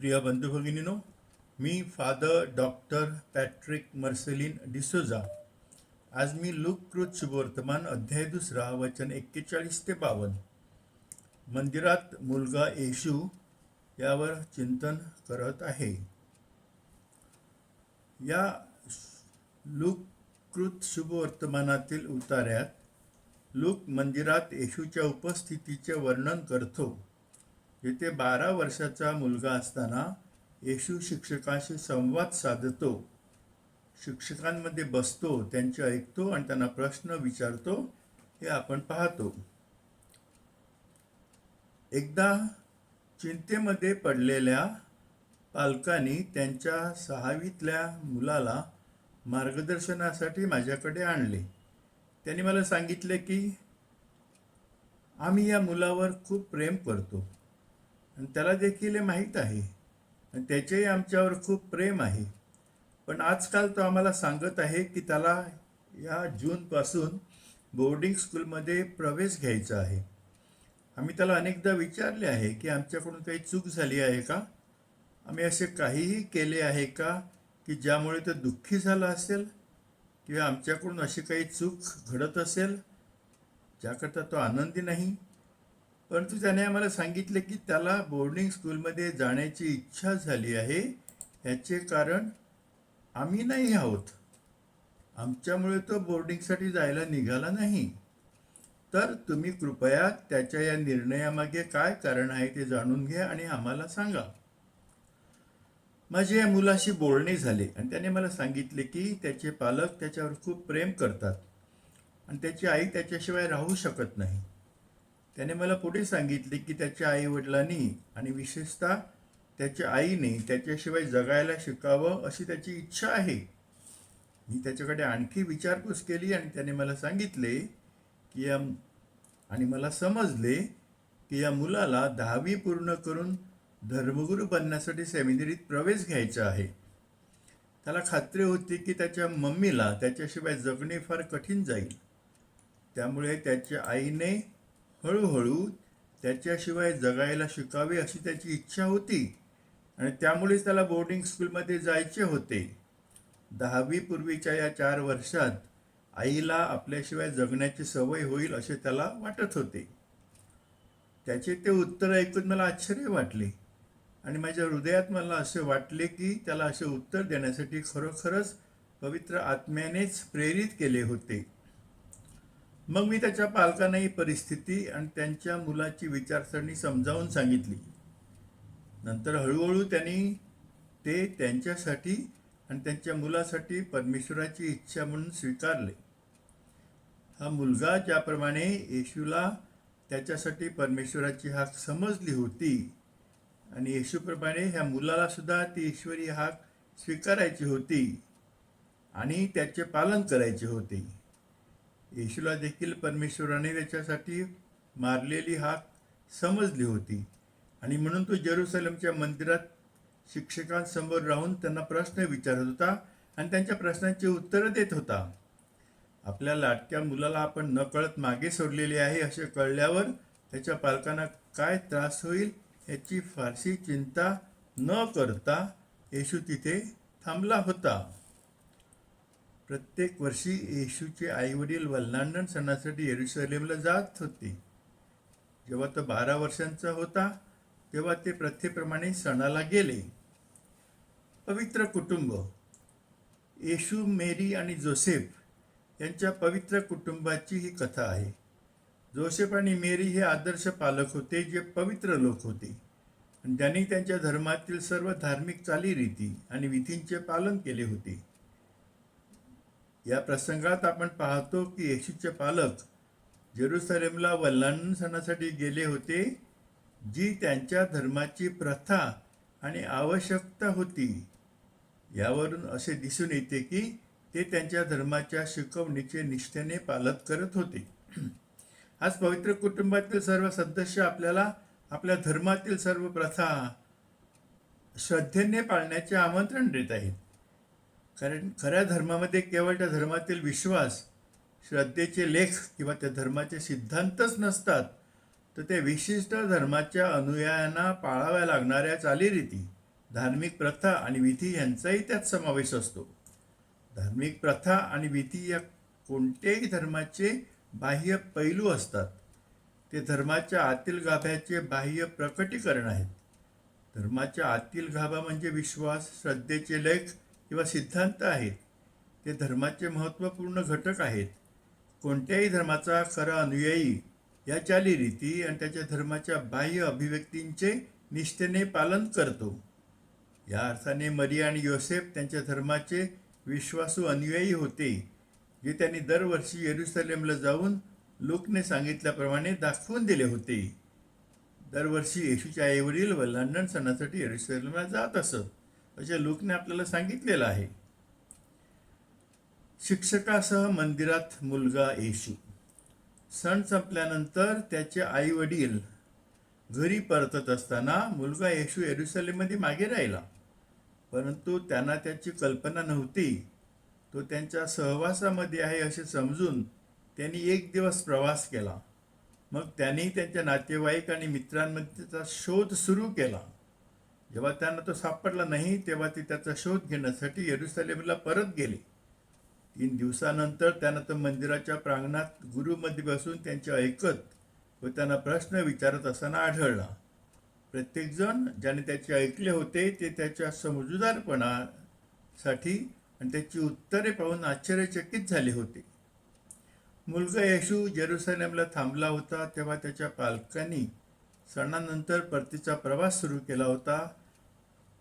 प्रिय बंधू भगिनीनो मी father doctor Patrick Marcelin D'Souza आज मी लुककृत शुभवर्तमान अध्याय दुसरा वचन एक्केचाळीस ते बावन्न मंदिरात मुलगा येशू यावर चिंतन करत आहे. या लुककृत शुभवर्तमानातील उतार्यात लूक मंदिरात येशूच्या उपस्थितीचे वर्णन करतो. येथे बारा वर्षाचा मुलगा असताना येशू शिक्षकांशी संवाद साधतो. शिक्षकांमध्ये बसतो त्यांचे ऐकतो आणि त्यांना प्रश्न विचारतो हे आपण पाहतो. एकदा चिंतेमध्ये पडलेल्या पालकांनी त्यांच्या सहावीतल्या मुलाला मार्गदर्शनासाठी माझ्याकडे आणले. त्यांनी मला सांगितले की आम्ही या मुलावर खूप प्रेम करतो. आणि त्याला देखील हे माहीत आहे. आणि त्याचेही आमच्यावर खूप प्रेम आहे. पण आजकाल तो आम्हाला सांगत आहे की त्याला या जूनपासून बोर्डिंग स्कूलमध्ये प्रवेश घ्यायचा आहे. आम्ही त्याला अनेकदा विचारले आहे की आमच्याकडून काही चूक झाली आहे का? आम्ही असे काहीही केले आहे का की ज्यामुळे तो दुःखी झाला असेल? किंवा आमच्याकडून अशी काही चूक घडत असेल? ज्याकरता तो आनंदी नाही? परंतु त्याने आम्हाला सांगितले की त्याला बोर्डिंग स्कूलमध्ये जाण्याची इच्छा झाली आहे. याचे कारण आम्ही नाही आहोत. आमच्यामुळे तो बोर्डिंगसाठी जायला निघाला नाही. तर तुम्ही कृपया त्याच्या या निर्णयामागे काय कारण आहे ते जाणून घ्या आणि आम्हाला सांगा. माझे या मुलाशी बोलणे झाले आणि त्याने मला सांगितले की त्याचे पालक त्याच्यावर खूप प्रेम करतात. आणि त्याची आई त्याच्याशिवाय राहू शकत नाही. त्याने मला पुढे सांगितले की त्याच्या आई वडिलांनी आणि विशेषतः त्याच्या आईने त्याच्याशिवाय जगायला शिकावं अशी त्याची इच्छा आहे. मी त्याच्याकडे आणखी विचारपूस केली आणि त्याने मला सांगितले की या आणि मला समजले की या मुलाला दहावी पूर्ण करून धर्मगुरू बनण्यासाठी सेमिनरीत प्रवेश घ्यायचा आहे. त्याला खात्री होती की त्याच्या मम्मीला त्याच्याशिवाय जगणे फार कठीण जाईल. त्यामुळे त्याच्या आईने हळूहळू त्याच्याशिवाय जगायला शिकावे अशी त्याची इच्छा होती आणि त्यामुळेच त्याला बोर्डिंग स्कूलमध्ये जायचे होते. दहावीपूर्वीच्या या चार वर्षात आईला आपल्याशिवाय जगण्याची सवय होईल असे त्याला वाटत होते. त्याचे ते उत्तर ऐकून मला आश्चर्य वाटले आणि माझ्या हृदयात मला असे वाटले की त्याला असे उत्तर देण्यासाठी खरोखरच पवित्र आत्म्यानेच प्रेरित केले होते. मग मी त्याच्या पालकांना ही परिस्थिती आणि त्यांच्या मुलाची विचारसरणी समजावून सांगितली. नंतर हळूहळू त्यांनी ते त्यांच्यासाठी आणि त्यांच्या मुलासाठी परमेश्वराची इच्छा म्हणून स्वीकारले. हा मुलगा ज्याप्रमाणे येशूला त्याच्यासाठी परमेश्वराची हाक समजली होती आणि येशूप्रमाणे ह्या मुलाला सुद्धा ती ईश्वरी हाक स्वीकारायची होती आणि त्याचे पालन करायचे होते. येशूला देखील परमेश्वराने त्याच्यासाठी मारलेली हाक समजली होती. आणि म्हणून तो जेरुसलेमच्या मंदिरात शिक्षकांसमोर राहून त्यांना प्रश्न विचारत होता आणि त्यांच्या प्रश्नांची उत्तरं देत होता. आपल्या लाटक्या मुलाला आपण नकळत मागे सोडलेले आहे असे कळल्यावर त्याच्या पालकांना काय त्रास होईल याची फारशी चिंता न करता येशू तिथे थांबला होता. प्रत्येक वर्षी येशूचे आईवडील वल्लांडण सणासाठी येरुसलेमला जात होते. जेव्हा तो बारा वर्षांचा होता तेव्हा ते प्रथेप्रमाणे सणाला गेले. पवित्र कुटुंब. येशू मेरी आणि जोसेफ यांच्या पवित्र कुटुंबाची ही कथा आहे. जोसेफ आणि मेरी हे आदर्श पालक होते जे पवित्र लोक होते. ज्यांनी त्यांनी त्यांच्या धर्मातील सर्व धार्मिक चालीरीती आणि विधींचे पालन केले होते. या प्रसंगात आपण पाहतो की येशूचे पालक जेरुसलेमला वल्लांडण सणासाठी गेले होते जी त्यांच्या धर्माची प्रथा आणि आवश्यकता होती. यावरून असे दिसून येते की ते त्यांच्या धर्माच्या शिकवणीचे निष्ठेने पालन करत होते. आज पवित्र कुटुंबातील सर्व सदस्य आपल्याला आपल्या धर्मातील सर्व प्रथा श्रद्धेने पाळण्याचे आमंत्रण देत आहेत. कारण खऱ्या धर्मामध्ये केवळ त्या धर्मातील विश्वास श्रद्धेचे लेख किंवा त्या धर्माचे सिद्धांतच नसतात तर ते विशिष्ट धर्माच्या अनुयायांना पाळाव्या लागणाऱ्या चालीरीती धार्मिक प्रथा आणि विधी यांचाही त्यात समावेश असतो. धार्मिक प्रथा आणि विधी या कोणत्याही धर्माचे बाह्य पैलू असतात. ते धर्माच्या आतील गाभ्याचे बाह्य प्रकटीकरण आहेत. धर्माच्या आतील गाभा म्हणजे विश्वास श्रद्धेचे लेख किंवा सिद्धांत आहेत ते धर्माचे महत्त्वपूर्ण घटक आहेत. कोणत्याही धर्माचा खरा अनुयायी या चालीरीती आणि त्याच्या धर्माच्या बाह्य अभिव्यक्तींचे निष्ठेने पालन करतो. या अर्थाने मरिया आणि योसेफ त्यांच्या धर्माचे विश्वासू अनुयायी होते जे त्यांनी दरवर्षी येरुसलेमला जाऊन लोकने सांगितल्याप्रमाणे दाखवून दिले होते. दरवर्षी येशूच्या आईवडील व लंडन सणासाठी येरुसलेमला जात असत. अशा लोकने आपल्याला सांगितलेलं आहे. शिक्षकासह मंदिरात मुलगा येशू. सण संपल्यानंतर त्याचे आई वडील घरी परतत असताना मुलगा येशू एरुसलेमध्ये मागे राहिला. परंतु त्यांना त्याची कल्पना नव्हती. तो त्यांच्या सहवासामध्ये आहे असे समजून त्यांनी एक दिवस प्रवास केला. मग त्यांनी त्यांच्या नातेवाईक आणि मित्रांमध्येचा शोध सुरू केला. जेव्हा त्यांना तो सापडला नाही तेव्हा ते त्याचा शोध घेण्यासाठी येरुसलेमला परत गेले. तीन दिवसानंतर त्यांना तो मंदिराच्या प्रांगणात गुरुमध्ये बसून त्यांचे ऐकत व त्यांना प्रश्न विचारत असताना आढळला. प्रत्येकजण ज्याने त्याचे ऐकले होते ते त्याच्या समजूदारपणासाठी आणि त्याची उत्तरे पाहून आश्चर्यचकित झाले होते. मुलगा येशू जेरुसलेमला थांबला होता तेव्हा त्याच्या पालकांनी सणानंतर परतीचा प्रवास सुरू केला होता.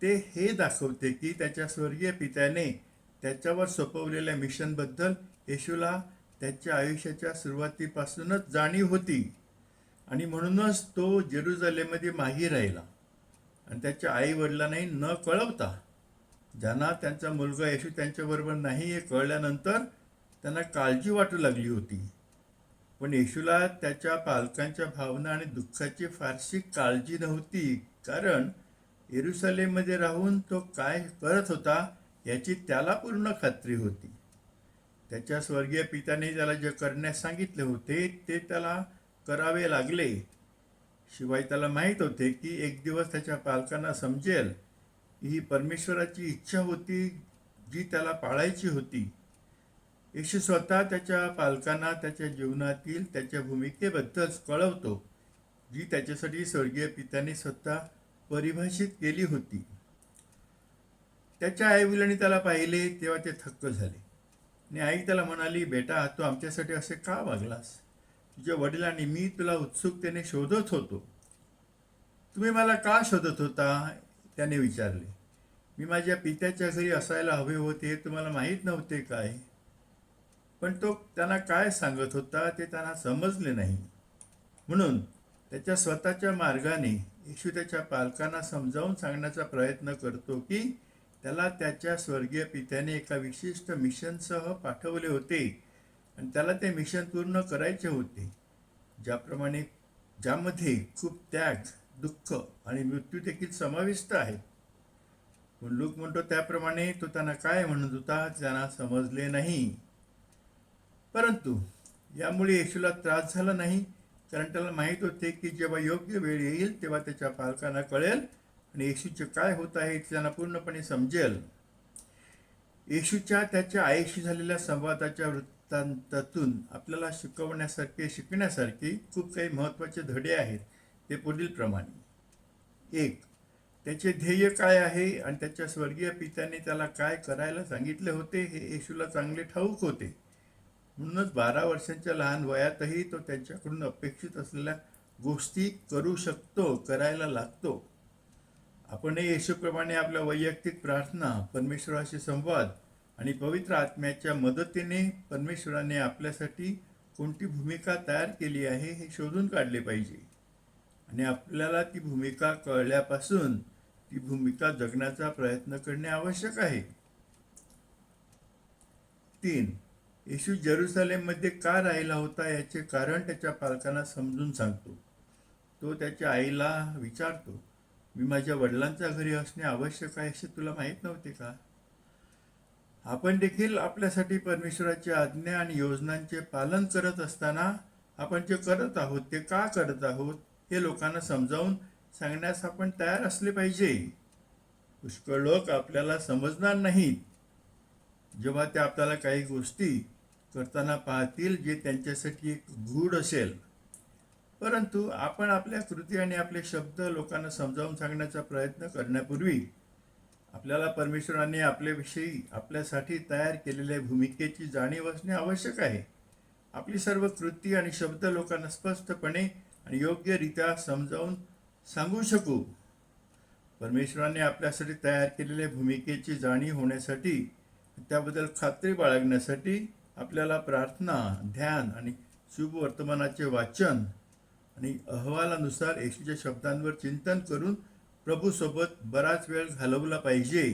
ते हे दाखवते की त्याच्या स्वर्गीय पित्याने त्याच्यावर सोपवलेल्या मिशनबद्दल येशूला त्याच्या आयुष्याच्या सुरुवातीपासूनच जाणीव होती. आणि म्हणूनच तो जेरुसलेममध्ये माही राहिला. आणि त्याच्या आई वडिलांनाही न कळवता ज्यांना त्यांचा मुलगा येशू त्यांच्याबरोबर नाही हे कळल्यानंतर त्यांना काळजी वाटू लागली होती. पण येशूला त्याच्या पालकांच्या भावना आणि दुःखाची फारशी काळजी नव्हती. कारण येरुसलेममध्ये राहून तो काय करत होता याची त्याला पूर्ण खात्री होती. त्याच्या स्वर्गीय पित्याने त्याला जे करण्यास सांगितले होते ते त्याला करावे लागले. शिवाय त्याला माहीत होते की एक दिवस त्याच्या पालकांना समजेल ही परमेश्वराची इच्छा होती जी त्याला पाळायची होती. येशू स्वतः त्याच्या पालकांना त्याच्या जीवनातील त्याच्या भूमिकेबद्दल कळवतो जी त्याच्यासाठी स्वर्गीय पित्याने स्वतः परिभाषित केली होती. त्याच्या आईवडिलांनी त्याला पाहिले तेव्हा ते थक्क झाले. आणि आई त्याला म्हणाली बेटा तू आमच्यासाठी असे का वागलास? तुझ्या वडिलांनी मी तुला उत्सुकतेने शोधत होतो. तुम्ही मला का शोधत होता? त्याने विचारले. मी माझ्या पित्याच्या घरी असायला हवे होते हे तुम्हाला माहीत नव्हते काय? पण तो त्यांना काय सांगत होता ते त्यांना समजले नाही. म्हणून त्याच्या स्वतःच्या मार्गाने येशू त्याच्या पालकांना समजावून सांगण्याचा प्रयत्न करतो की त्याला त्याच्या स्वर्गीय पित्याने एका विशिष्ट मिशनसह पाठवले होते. आणि त्याला ते मिशन पूर्ण करायचे होते. ज्याप्रमाणे ज्यामध्ये खूप त्याग दुःख आणि मृत्यू देखील समाविष्ट आहेत पण लोक म्हणतो त्याप्रमाणे तो त्यांना काय म्हणत होता त्यांना समजले नाही. परंतु यामुळे येशूला त्रास झाला नाही. कारण त्याला माहीत होते की जेव्हा योग्य वेळ येईल तेव्हा त्याच्या पालकांना कळेल आणि येशूचे काय होत आहे ते त्यांना पूर्णपणे समजेल. येशूच्या त्याच्या आईशी झालेल्या संवादाच्या वृत्तांतातून आपल्याला शिकवण्यासारखे शिकण्यासारखे खूप काही महत्त्वाचे धडे आहेत ते पुढील प्रमाणे. एक त्याचे ध्येय काय आहे आणि त्याच्या स्वर्गीय पित्याने त्याला काय करायला सांगितले होते हे येशूला चांगले ठाऊक होते. म्हणूनच बारा वर्षांच्या लहान वयातही तो त्यांच्याकडून अपेक्षित असलेल्या गोष्टी करू शकतो करायला लागतो. आपणही येशूप्रमाणे आपल्या वैयक्तिक प्रार्थना परमेश्वराशी संवाद आणि पवित्र आत्म्याच्या मदतीने परमेश्वराने आपल्यासाठी कोणती भूमिका तयार केली आहे हे शोधून काढले पाहिजे. आणि आपल्याला ती भूमिका कळल्यापासून ती भूमिका जगण्याचा प्रयत्न करणे आवश्यक आहे. तीन येशू जेरुसलेममध्ये का राहिला होता याचे कारण त्याच्या पालकांना समजून सांगतो. तो त्याच्या आईला विचारतो मी माझ्या वडिलांच्या घरी असणे आवश्यक आहे असे तुला माहीत नव्हते का? आपण देखील आपल्यासाठी परमेश्वराची आज्ञा आणि योजनांचे पालन करत असताना आपण जे करत आहोत ते का करत आहोत हे लोकांना समजावून सांगण्यास आपण तयार असले पाहिजे. पुष्कळ लोक आपल्याला समजणार नाहीत. जेव्हा ते आपल्याला काही गोष्टी करताना पाहतील जे त्यांच्यासाठी एक गूढ असेल. परंतु आपण आपल्या कृती आणि आपले शब्द लोकांना समजावून सांगण्याचा प्रयत्न करण्यापूर्वी आपल्याला परमेश्वराने आपल्याविषयी आपल्यासाठी तयार केलेल्या भूमिकेची जाणीव असणे आवश्यक आहे. आपली सर्व कृती आणि शब्द लोकांना स्पष्टपणे आणि योग्यरित्या समजावून सांगू शकू. परमेश्वराने आपल्यासाठी तयार केलेल्या भूमिकेची जाणीव होण्यासाठी त्याबद्दल खात्री बाळगण्यासाठी आपल्याला प्रार्थना ध्यान आणि शुभ वर्तमानाचे वाचन आणि अहवालानुसार येशूच्या शब्दांवर चिंतन करून प्रभूसोबत बराच वेळ घालवला पाहिजे.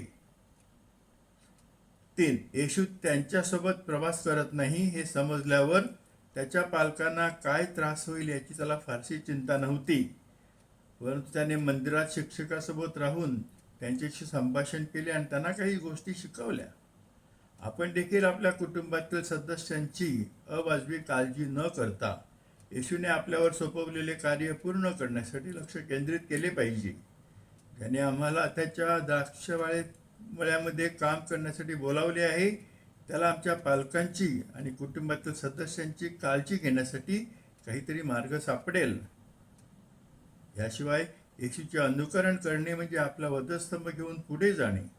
तीन येशू त्यांच्यासोबत प्रवास करत नाही हे समजल्यावर त्याच्या पालकांना काय त्रास होईल याची त्याला फारशी चिंता नव्हती. परंतु त्याने मंदिरात शिक्षकासोबत राहून त्यांच्याशी संभाषण केले आणि त्यांना काही गोष्टी शिकवल्या. आपण देखील आपल्या कुटुंबातील सदस्यांची अवाजवी काळजी न करता येशूने आपल्यावर सोपवलेले कार्य पूर्ण करण्यासाठी लक्ष केंद्रित केले पाहिजे. त्याने आम्हाला त्याच्या द्राक्षवाळेत मळ्यामध्ये काम करण्यासाठी बोलावले आहे. त्याला आमच्या पालकांची आणि कुटुंबातील सदस्यांची काळजी घेण्यासाठी काहीतरी मार्ग सापडेल. याशिवाय येशूचे अनुकरण करणे म्हणजे आपला वधस्तंभ घेऊन पुढे जाणे.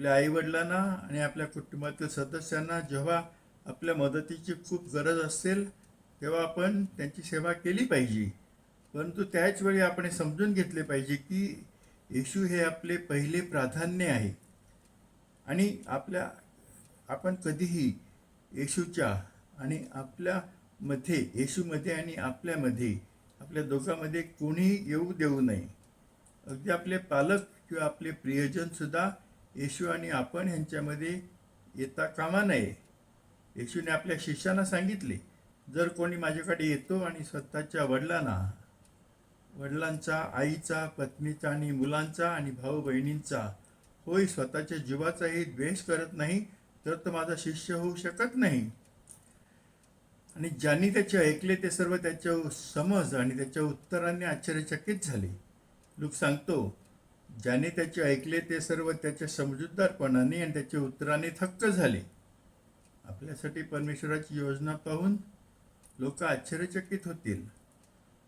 आपल्या आईवडिलांना आणि आपल्या कुटुंबातील सदस्यांना जेव्हा आपल्या मदतीची खूप गरज असेल तेव्हा आपण त्यांची सेवा केली पाहिजे. परंतु त्याच वेळी आपण समजून घेतले पाहिजे की येशू हे आपले पहिले प्राधान्य आहे. आणि आपल्या आपण कधीही येशूच्या आणि आपल्यामध्ये येशूमध्ये आणि आपल्यामध्ये आपल्या दोघांमध्ये कोणीही येऊ देऊ नये. अगदी आपले पालक किंवा आपले प्रियजनसुद्धा येशू आणि आपण ह्यांच्यामध्ये येता कामा नये. येशूने आपल्या शिष्यांना सांगितले जर कोणी माझ्याकडे येतो आणि स्वतःच्या वडिलांना वडिलांचा आईचा पत्नीचा आणि मुलांचा आणि भाऊ बहिणींचा होय स्वतःच्या जीवाचाही द्वेष करत नाही तर तो माझा शिष्य होऊ शकत नाही. आणि ज्यांनी त्याचे ऐकले ते सर्व त्याच्या समज आणि त्याच्या उत्तराने आश्चर्यचकित झाले. लोक सांगतो ज्याने त्याचे ऐकले ते सर्व त्याच्या समजूतदारपणाने आणि त्याच्या उत्तराने थक्क झाले. आपल्यासाठी परमेश्वराची योजना पाहून लोक आश्चर्यचकित होतील.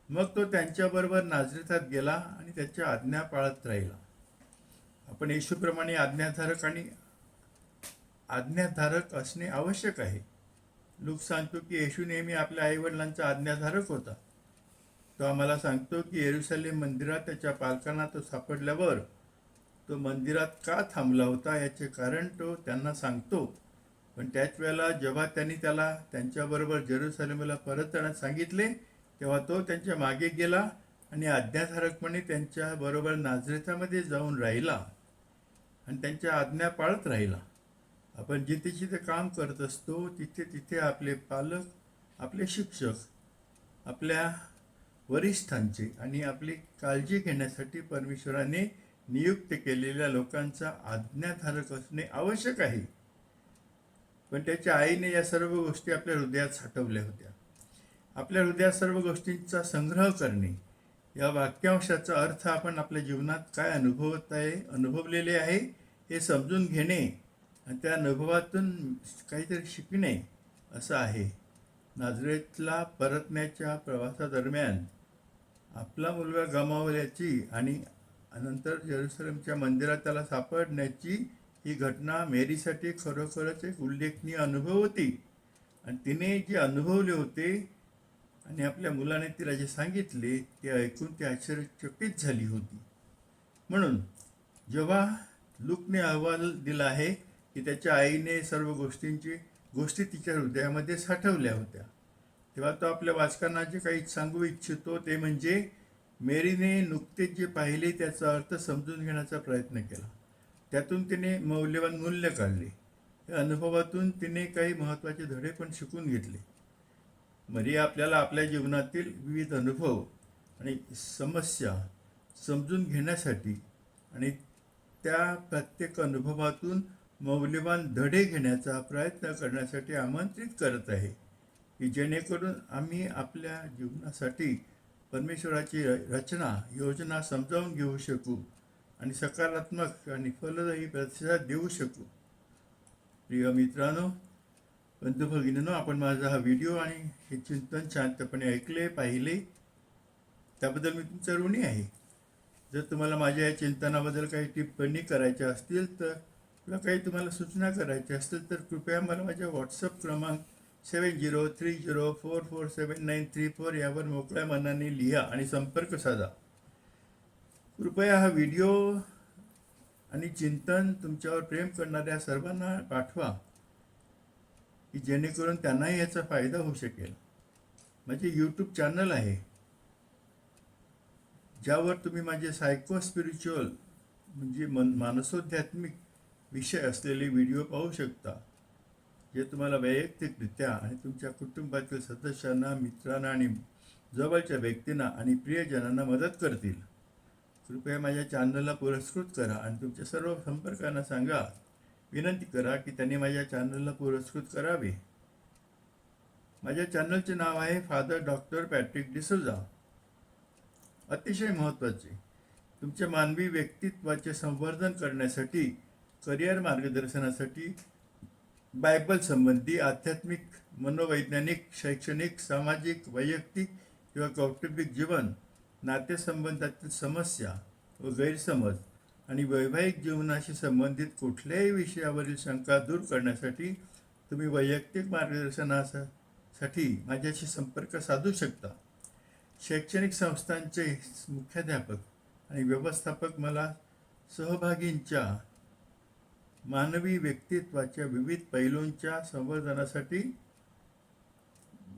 मग तो त्यांच्याबरोबर नाजरेतात गेला आणि त्याच्या आज्ञा पाळत राहिला. आपण येशूप्रमाणे आज्ञाधारक आणि आज्ञाधारक असणे आवश्यक आहे. लोक सांगतो की येशू नेहमी आपल्या आईवडिलांचा आज्ञाधारक होता. तो आम्हाला सांगतो की येरुसलेम मंदिरात त्याच्या पालकांना तो सापडल्यावर तो मंदिरात का थांबला होता याचे कारण तो त्यांना सांगतो. पण त्याच वेळेला जेव्हा त्यांनी त्याला त्यांच्याबरोबर जेरुसलेमला परत जाण्यास सांगितले तेव्हा तो त्यांच्या मागे गेला आणि आज्ञाधारकपणे त्यांच्याबरोबर नाजरेतामध्ये जाऊन राहिला आणि त्यांच्या आज्ञा पाळत राहिला. आपण जिथे जिथे काम करत असतो तिथे तिथे आपले पालक आपले शिक्षक आपल्या वरिष्ठांचे आणि आपली काळजी घेण्यासाठी परमेश्वराने नियुक्त केलेल्या लोकांचा आज्ञाधारक असणे आवश्यक आहे. पण त्याच्या आईने या सर्व गोष्टी आपल्या हृदयात साठवल्या होत्या. आपल्या हृदयात सर्व गोष्टींचा संग्रह करणे या वाक्यांशाचा अर्थ आपण आपल्या जीवनात काय अनुभवत आहे अनुभवलेले आहे हे समजून घेणे आणि त्या अनुभवातून काहीतरी शिकणे असं आहे. नाझरेतला परतण्याच्या प्रवासादरम्यान आपला मुलगा गमावल्याची आणि नंतर जेरुसलमच्या मंदिरात त्याला सापडण्याची ही घटना मेरीसाठी खरोखरच एक उल्लेखनीय अनुभव होती. आणि तिने जे अनुभवले होते आणि आपल्या मुलाने तिला जे सांगितले ते ऐकून ती आश्चर्यचकित झाली होती. म्हणून जेव्हा लुकने अहवाल दिला आहे की त्याच्या आईने सर्व गोष्टींची गोष्टी तिच्या हृदयामध्ये साठवल्या होत्या तेव्हा तो आपल्या वाचकांना जे काही सांगू इच्छितो ते म्हणजे मेरीने नुकतेच जे पाहिले त्याचा अर्थ समजून घेण्याचा प्रयत्न केला. त्यातून तिने मौल्यवान मूल्य काढले. या अनुभवातून तिने काही महत्त्वाचे धडे पण शिकून घेतले. मरिया आपल्याला आपल्या जीवनातील विविध अनुभव आणि समस्या समजून घेण्यासाठी आणि त्या प्रत्येक अनुभवातून मौल्यवान धडे घेण्याचा प्रयत्न करण्यासाठी आमंत्रित करत आहे. की जेणेकरून आम्ही आपल्या जीवनासाठी परमेश्वराची र- रचना योजना समजावून घेऊ शकू आणि सकारात्मक आणि फलदायी प्रतिसाद देऊ शकू. प्रिय मित्रांनो बंधू भगिनीनो आपण माझा हा व्हिडिओ आणि हे चिंतन शांतपणे ऐकले पाहिले. त्याबद्दल मी तुमचा ऋणी आहे. जर तुम्हाला माझ्या या चिंतनाबद्दल काही टिप्पणी करायच्या असतील तर किंवा काही तुम्हाला सूचना करायच्या असतील तर कृपया मला माझ्या व्हॉट्सअप क्रमांक seven zero three zero four four seven nine three four यावर मोकळ्या मनाने लिहा आणि संपर्क साधा. कृपया हा व्हिडिओ आणि चिंतन तुमच्यावर प्रेम करणाऱ्या सर्वांना पाठवा की जेणेकरून त्यांनाही याचा फायदा होऊ शकेल. माझे यूट्यूब चॅनल आहे ज्यावर तुम्ही माझे सायको स्पिरिच्युअल म्हणजे मन मानसोध्यात्मिक विषय असलेले व्हिडिओ पाहू शकता. जे तुम्हाला वैयक्तिकरित्या आणि तुमच्या कुटुंबातील सदस्यांना मित्रांना आणि जवळच्या व्यक्तींना आणि प्रियजनांना मदत करतील. कृपया माझ्या चॅनलला पुरस्कृत करा आणि तुमच्या सर्व संपर्कांना सांगा. विनंती करा की त्यांनी माझ्या चॅनलला पुरस्कृत करावे. माझ्या चॅनलचे नाव आहे फादर डॉक्टर पॅट्रिक डिसोजा. अतिशय महत्त्वाचे. तुमच्या मानवी व्यक्तित्वाचे संवर्धन करण्यासाठी करिअर मार्गदर्शनासाठी बायबल संबंधी आध्यात्मिक मनोवैज्ञानिक शैक्षणिक सामाजिक वैयक्तिक किंवा कौटुंबिक जीवन नातेसंबंधातील समस्या व गैरसमज आणि वैवाहिक जीवनाशी संबंधित कुठल्याही विषयावरील शंका दूर करण्यासाठी तुम्ही वैयक्तिक मार्गदर्शनासाठी माझ्याशी संपर्क साधू शकता. शैक्षणिक संस्थांचे मुख्याध्यापक आणि व्यवस्थापक मला सहभागींच्या मानवी व्यक्तित्वाच्या विविध पैलूंच्या संवर्धनासाठी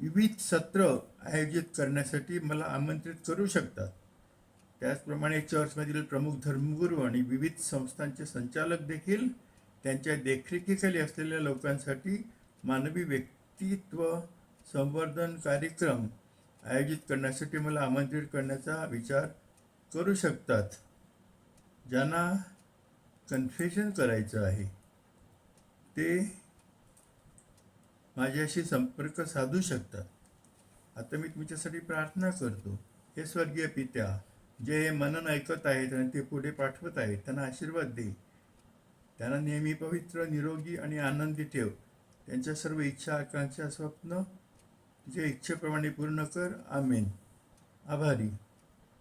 विविध सत्र आयोजित करण्यासाठी मला आमंत्रित करू शकतात. त्याचप्रमाणे चर्चमधील प्रमुख धर्मगुरू आणि विविध संस्थांचे संचालक देखील त्यांच्या देखरेखीखाली असलेल्या लोकांसाठी मानवी व्यक्तित्व संवर्धन कार्यक्रम आयोजित करण्यासाठी मला आमंत्रित करण्याचा विचार करू शकतात. ज्यांना कन्फेशन करायचं आहे. ते माझ्याशी संपर्क साधू शकतात. आता मी तुमच्यासाठी प्रार्थना करतो. हे स्वर्गीय पित्या जे हे मनन ऐकत आहेत आणि ते पुढे पाठवत आहेत त्यांना आशीर्वाद दे. त्यांना नेहमी पवित्र निरोगी आणि आनंदी ठेव. त्यांच्या सर्व इच्छा आकांक्षा स्वप्न तुझ्या इच्छेप्रमाणे पूर्ण कर. आमेन. आभारी.